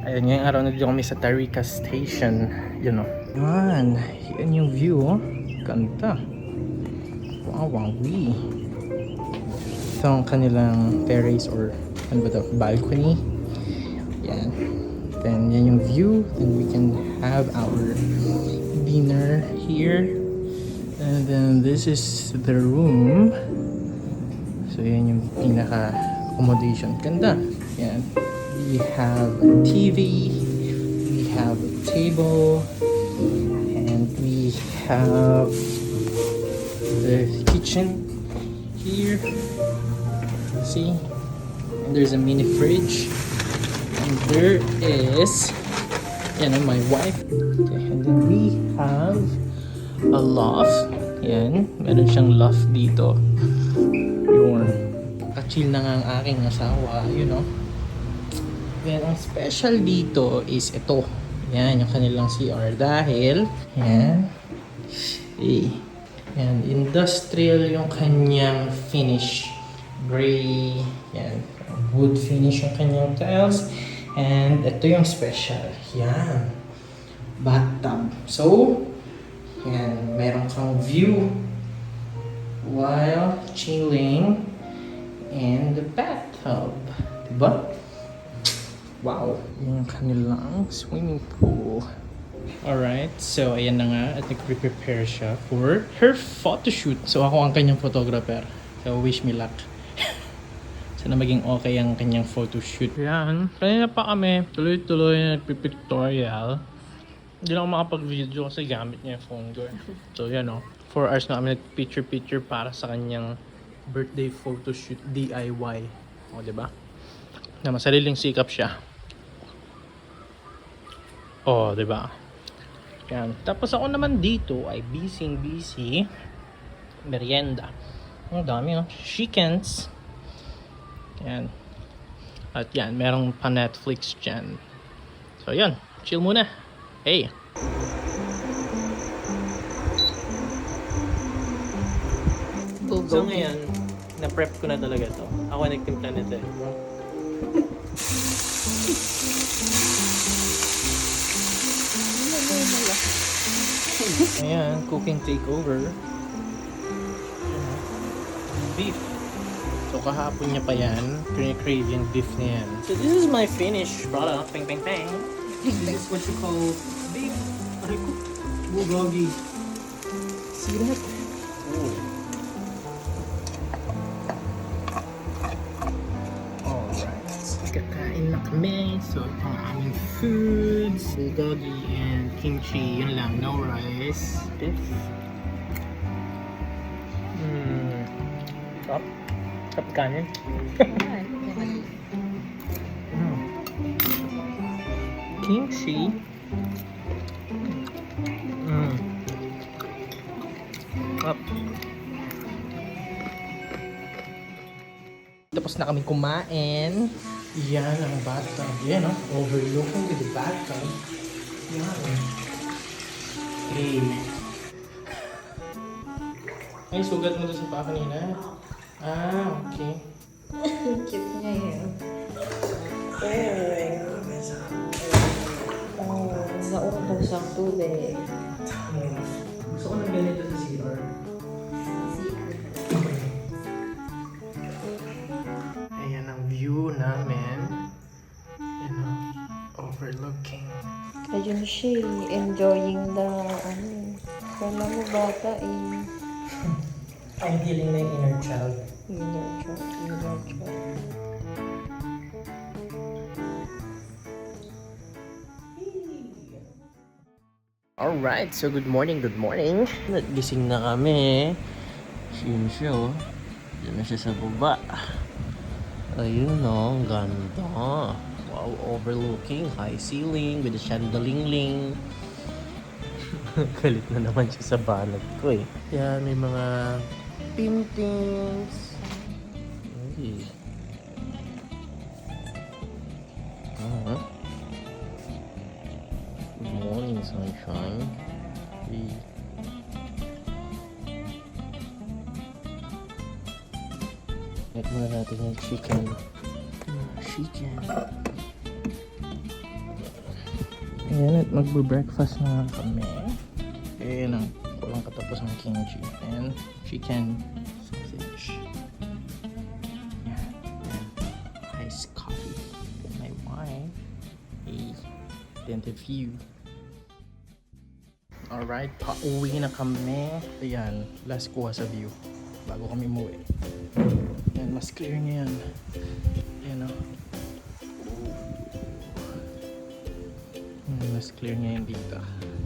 Ayan, ngayong araw nandito kami sa Tarika Station. Yun o. Yan. Yan yung view oh. Ganda. Wow, wow, wee. Ito ang kanilang terrace or ano ba to? Balcony. Yan. Then, yan yung view. Then we can have our dinner here. And then this is the room. So, yan yung pinaka accommodation. Ganda. Yan. We have a TV. We have a table. And we have the kitchen here. See? And there's a mini fridge. And there is, yan ang my wife. Okay, and then we have a loft. Yan, meron siyang loft dito. Yun. Kachill na nga ang aking asawa, you know. Then, ang special dito is ito. Yan, yung kanilang CR. Dahil, yan. Eh, yan, industrial yung kanyang finish. Gray, yan. Wood finish yung kanyang tiles. And ito yung special. Yan. Bathtub. So, yan, meron kang view while chilling in the bathtub. Diba? Wow. Yung kanilang swimming pool. Alright, so ayan na nga at nag-prepare siya for her photoshoot. So ako ang kanyang photographer. So wish me luck. Sana maging okay ang kanyang photoshoot. Yan. Kanina pa kami tuloy-tuloy na nagpipictorial. Hindi lang makapag-video kasi gamit niya yung phone ko. So yan o. 4 hours na kami nag-picture-picture para sa kanyang birthday photoshoot DIY. O, di ba? Na masariling sikap siya. Oh, 'di ba? Yan. Tapos ako naman dito ay busy busy merienda. Ang dami oh. Chickens. Yan. At yan, merong pa Netflix dyan. So yan, chill muna. Hey. So ngayon, na-prep ko na talaga to. Ako nagtimpla nito eh. Ayan, cooking takeover. Beef. So kahapon niya pa yan, crave yung beef na yan. So this is my finished product. Ping ping ping. This is what you call beef. Aray ko. Bulgogi. See that? Oh. Alright. Kakain na kami. So, ito ang aming foods. Bulgogi and kimchi. Yun lang. No rice. Beef. Mmm. Sarap. Sarap kanin. Mm. Kimchi. Mm. Sarap. Tapos na kami kumain. Yan ang bathtub. Yan, no? Overlooking with the bathtub. Okay. Ay, sugat mo doon sa paa kanina? Ah, okay. Cute niya yun. Oh, naurong daw siyang tubig. Hmm. Gusto ko ng ganito sa CR. Ayan ang view namin. Ayun siya eh, enjoying the, ano, kala mo bata eh. I'm healing na yung inner child. Inner child, inner child. Alright, so good morning, good morning. Nagising na kami. Yun siya oh. Diyan na siya sa baba. Ayun oh, ang ganda. Overlooking, high ceiling with a chandelier. Galit na naman siya sa banat ko eh. Yan, may mga paintings. Ay. Ah. Good morning, sunshine. Hey. Check muna natin yung chicken. Chicken. Ayan, at magbe-breakfast na kami. Ayan ang walang katapos ng kimchi. And chicken sausage. Ayan. And iced coffee. My wine. A dented view. Alright, pauwi na kami. Ayan, last kuha sa view. Bago kami umuwi. Ayan, mas clear niya yan. Ayan o. Hmm, mas clear niya yung. Ganda.